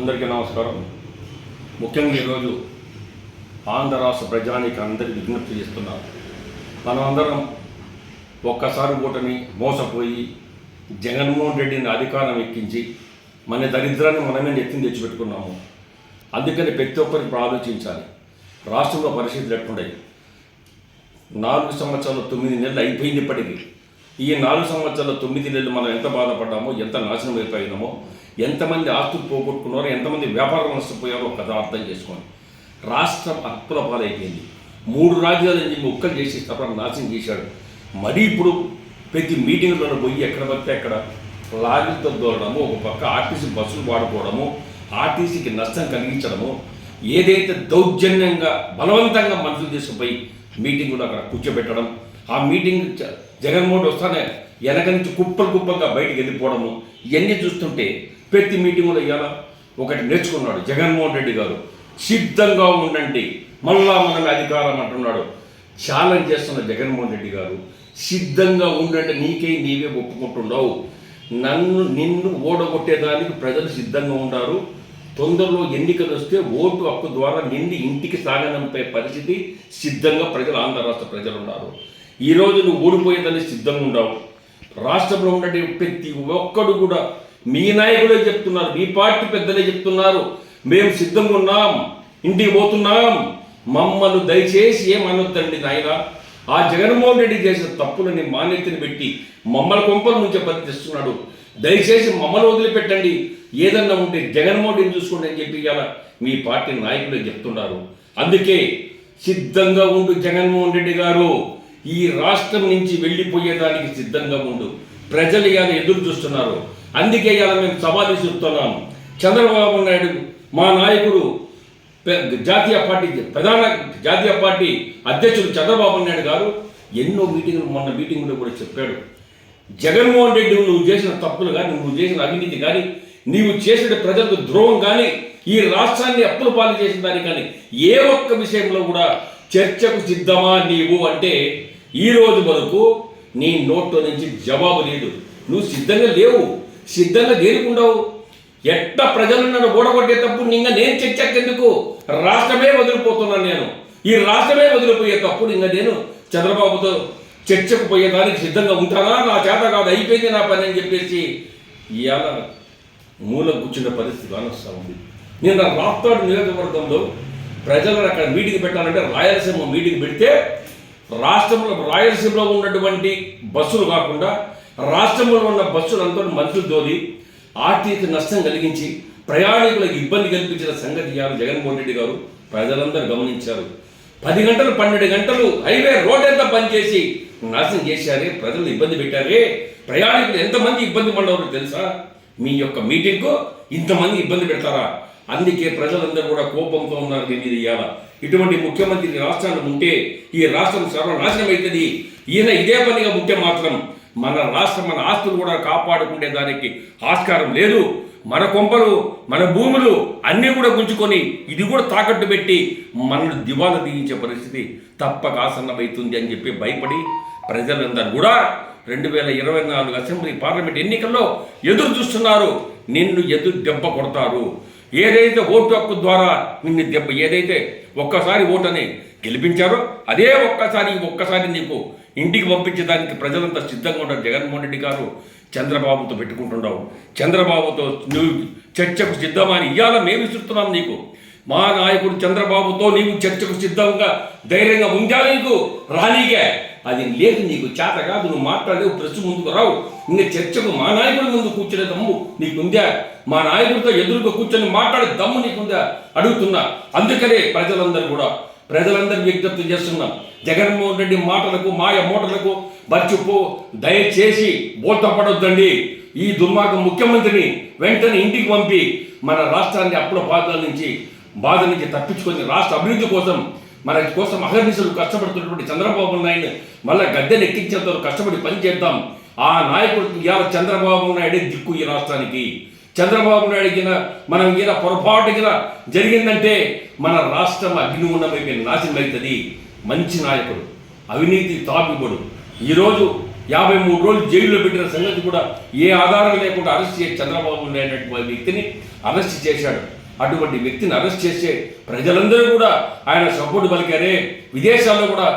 అందరికీ నమస్కారం. ముఖ్యంగా ఈరోజు ఆంధ్ర రాష్ట్ర ప్రజానికి అందరికీ విజ్ఞప్తి చేస్తున్నాం మనమందరం ఒక్కసారి ఓటని మోసపోయి జగన్మోహన్ రెడ్డిని అధికారం ఎక్కించి మన దరిద్రాన్ని మనమే నెత్తిని తెచ్చిపెట్టుకున్నాము అందుకని ప్రతి ఒక్కరికి ఆలోచించాలి. రాష్ట్రంలో పరిస్థితులు ఎట్లుండయి? నాలుగు సంవత్సరాలు తొమ్మిది నెలలు అయిపోయింది ఇప్పటికీ. ఈ నాలుగు సంవత్సరాల తొమ్మిది నెలలు మనం ఎంత బాధపడ్డామో ఎంత నాశనం అయిపోయినామో ఎంతమంది ఆస్తులు పోగొట్టుకున్నారో ఎంతమంది వ్యాపారం నష్టపోయారో కథ అర్థం చేసుకోండి. రాష్ట్రం అప్పుల పాలైపోయింది. మూడు రాజ్యాలని ముక్కలు చేసి తప్ప నాశనం చేశాడు. మరీ ఇప్పుడు ప్రతి మీటింగ్లలో పోయి ఎక్కడ పడితే అక్కడ లారీలతో దూరడము ఒక పక్క ఆర్టీసీ బస్సులు వాడుకోవడము ఆర్టీసీకి నష్టం కలిగించడము ఏదైతే దౌర్జన్యంగా బలవంతంగా మనుషులు తీసుకుపోయి మీటింగులు అక్కడ కూర్చోబెట్టడం ఆ మీటింగ్ జ- జగన్మోహన్ వస్తానే వెనక నుంచి కుప్పలు కుప్పలుగా బయటికి వెళ్ళిపోవడము ఇవన్నీ చూస్తుంటే ప్రతి మీటింగ్లో ఇవాళ ఒకటి నేర్చుకున్నాడు. జగన్మోహన్ రెడ్డి గారు. సిద్ధంగా ఉండండి. మళ్ళా మనమే అధికారం అంటున్నాడు. ఛాలెంజ్ చేస్తున్న జగన్మోహన్ రెడ్డి గారు సిద్ధంగా ఉండండి. నీకే నీవే ఒప్పుకుంటున్నావు. నన్ను నిన్ను ఓడగొట్టేదానికి ప్రజలు సిద్ధంగా ఉన్నారు తొందరలో ఎన్నికలు వస్తే ఓటు హక్కు ద్వారా నిన్ను ఇంటికి సాగనంపే పరిస్థితి సిద్ధంగా ప్రజలు ఆంధ్ర రాష్ట్ర ప్రజలు ఉన్నారు. ఈరోజు నువ్వు ఓడిపోయేదానికి సిద్ధంగా ఉండవు. రాష్ట్రంలో ఉన్నటువంటి ప్రతి ఒక్కడు కూడా మీ నాయకులే చెప్తున్నారు మీ పార్టీ పెద్దలే చెప్తున్నారు. మేము సిద్ధంగా ఉన్నాం ఇంటికి పోతున్నాం. మమ్మల్ని దయచేసి ఏమనొద్దండి నాయన? ఆ జగన్మోహన్ రెడ్డి చేసిన తప్పులని మాన్యతని పెట్టి మమ్మల్ని కొంపల నుంచి పని తెస్తున్నాడు. దయచేసి మమ్మల్ని వదిలిపెట్టండి. ఏదన్నా ఉంటే జగన్మోహన్ రెడ్డి చూసుకోండి అని చెప్పి ఇవాళ మీ పార్టీ నాయకులే చెప్తున్నారు. అందుకే సిద్ధంగా ఉండు జగన్మోహన్ రెడ్డి గారు. ఈ రాష్ట్రం నుంచి వెళ్ళిపోయేదానికి సిద్ధంగా ఉండు. ప్రజలు ఇవాళ ఎదురు చూస్తున్నారు. అందుకే ఇలా మేము సవాలు విసురుతున్నాం చంద్రబాబు నాయుడు మా నాయకుడు జాతీయ పార్టీ ప్రధాన జాతీయ పార్టీ అధ్యక్షుడు చంద్రబాబు నాయుడు గారు ఎన్నో మీటింగులు మొన్న మీటింగ్లో కూడా చెప్పాడు. జగన్మోహన్ రెడ్డి నువ్వు చేసిన తప్పులు కానీ నువ్వు చేసిన అవినీతి కానీ నీవు చేసిన ప్రజలకు ద్రోహం కానీ ఈ రాష్ట్రాన్ని అప్పులు పాలు చేసిన దాన్ని కానీ ఏ ఒక్క విషయంలో కూడా చర్చకు సిద్ధమా నీవు అంటే ఈ రోజు వరకు నీ నోట్లో నుంచి జవాబు లేదు. నువ్వు సిద్ధంగా లేవు. సిద్ధంగా దేనికుండవు? ఎట్ట ప్రజలు నన్ను ఓడగొట్టేటప్పుడు ఇంకా నేను చర్చకెందుకు? రాష్ట్రమే వదిలిపోతున్నాను నేను. ఈ రాష్ట్రమే వదిలిపోయేటప్పుడు ఇంకా నేను చంద్రబాబుతో చర్చకు పోయేదానికి సిద్ధంగా ఉంటానా? నా చేత కాదు అయిపోయింది నా పని అని చెప్పేసి ఇవాళ మూల కూర్చున్న పరిస్థితి కానొస్తా ఉంది. నిన్న రాప్తాడు నియోజకవర్గంలో ప్రజలను అక్కడ మీటింగ్ పెట్టాలంటే రాయలసీమ మీటింగ్ పెడితే రాష్ట్రంలో రాయలసీమలో ఉన్నటువంటి బస్సులు కాకుండా రాష్ట్రంలో ఉన్న బస్సులంతా మనుషులు దోలి ఆర్థిక నష్టం కలిగించి ప్రయాణికులకు ఇబ్బంది కల్పించిన సంగతి ఇవాళ జగన్మోహన్ రెడ్డి గారు ప్రజలందరూ గమనించారు. పది గంటలు పన్నెండు గంటలు హైవే రోడ్ ఎంత పనిచేసి నాశనం చేశారే ప్రజలు ఇబ్బంది పెట్టారే ప్రయాణికులు ఎంతమంది ఇబ్బంది పడవరో తెలుసా? మీ యొక్క మీటింగ్కు ఇంతమంది ఇబ్బంది పెడతారా? అందుకే ప్రజలందరూ కూడా కోపంతో ఉన్నారు దీని మీద ఇవాళ. ఇటువంటి ముఖ్యమంత్రి ఈ రాష్ట్రాన్ని ఉంటే ఈ రాష్ట్రం సర్వనాశనం అవుతుంది ఈయన ఇదే పనిగా ఉంటే మాత్రం మన రాష్ట్రం మన ఆస్తులు కూడా కాపాడుకునే దానికి ఆస్కారం లేదు. మన కొంపలు మన భూములు అన్నీ కూడా గుంజుకొని ఇది కూడా తాకట్టు పెట్టి మనల్ని దివాలా తీయించే పరిస్థితి తప్పక ఆసన్నమవుతుంది అని చెప్పి భయపడి ప్రజలందరూ కూడా రెండు వేల ఇరవై నాలుగు అసెంబ్లీ పార్లమెంట్ ఎన్నికల్లో ఎదురు చూస్తున్నారు. నిన్ను ఎదురు దెబ్బ కొడతారు. ఏదైతే ఓటు హక్కు ద్వారా నిన్ను దెబ్బ ఏదైతే ఒక్కసారి ఓటని గెలిపించారో అదే ఒక్కసారి ఒక్కసారి నీకు ఇంటికి పంపించడానికి ప్రజలంతా సిద్ధంగా ఉంటారు. జగన్మోహన్ రెడ్డి గారు చంద్రబాబుతో పెట్టుకుంటున్నావు చంద్రబాబుతో నువ్వు చర్చకు సిద్ధమా అని ఇవాళ మేము ఇస్తున్నాం నీకు. మా నాయకుడు చంద్రబాబుతో నీవు చర్చకు సిద్ధంగా ధైర్యంగా ఉందా నీకు. రానీగే అది లేదు నీకు చేత కాదు నువ్వు మాట్లాడలేవు ప్రెస్ ముందుకు రావు. ఇంకా చర్చకు మా నాయకుడి ముందు కూర్చునే దమ్ము నీకుందా? మా నాయకుడితో ఎదురుగా కూర్చొని మాట్లాడే దమ్ము నీకుందా? అడుగుతున్నా. అందుకనే ప్రజలందరూ కూడా ప్రజలందరూ విజ్ఞప్తి చేస్తున్నాం. జగన్మోహన్ రెడ్డి మాటలకు మాయ మూటలకు మర్చిపో దయచేసి బోల్తపడొద్దండి ఈ దుర్మార్గ ముఖ్యమంత్రిని వెంటనే ఇంటికి పంపి మన రాష్ట్రాన్ని అప్పుల బాధల నుంచి బాధ నుంచి తప్పించుకొని రాష్ట్ర అభివృద్ధి కోసం మన కోసం అహర్నిశలు కష్టపడుతున్నటువంటి చంద్రబాబు నాయుడు మళ్ళీ గద్దెలు ఎక్కించేంత వరకు కష్టపడి పని చేద్దాం. ఆ నాయకుడు ఇవాళ చంద్రబాబు నాయుడే దిక్కు ఈ రాష్ట్రానికి. చంద్రబాబు నాయుడికి మనం ఈయన పొరపాటుకిన జరిగిందంటే మన రాష్ట్రం అగ్నిగుండమైపోయి నాశనం అవుతుంది మంచి నాయకుడు అవినీతి తాపిబడు ఈరోజు యాభై మూడు రోజులు జైల్లో పెట్టిన సంగతి కూడా ఏ ఆధారం లేకుండా అరెస్ట్ చేసి చంద్రబాబు అనేటువంటి వ్యక్తిని అరెస్ట్ చేశాడు. అటువంటి వ్యక్తిని అరెస్ట్ చేసే ప్రజలందరూ కూడా ఆయన సపోర్ట్ పలికారే. విదేశాల్లో కూడా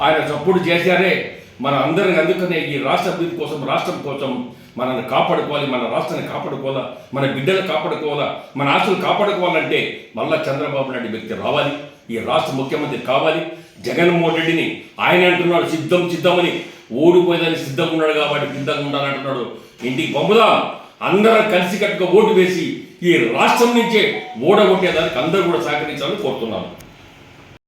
ఆయన సపోర్ట్ చేశారే. మన అందరికి అందుకనే ఈ రాష్ట్ర అభివృద్ధి కోసం రాష్ట్రం కోసం మనల్ని కాపాడుకోవాలి మన రాష్ట్రాన్ని కాపాడుకోవాలా మన బిడ్డలు కాపాడుకోవాలా మన ఆస్తులు కాపాడుకోవాలంటే మళ్ళా చంద్రబాబు నాయుడు వ్యక్తి రావాలి ఈ రాష్ట్ర ముఖ్యమంత్రి కావాలి. జగన్మోహన్ రెడ్డిని ఆయన అంటున్నాడు సిద్ధం సిద్ధమని ఓడిపోయేదని సిద్ధంగా ఉన్నాడు కాబట్టి సిద్ధంగా ఉండాలంటున్నాడు ఇంటికి పంపుదాం. అందరం కలిసి కట్టుగా ఓటు వేసి ఈ రాష్ట్రం నుంచే ఓడగొట్టేదానికి అందరూ కూడా సహకరించాలని కోరుతున్నాను.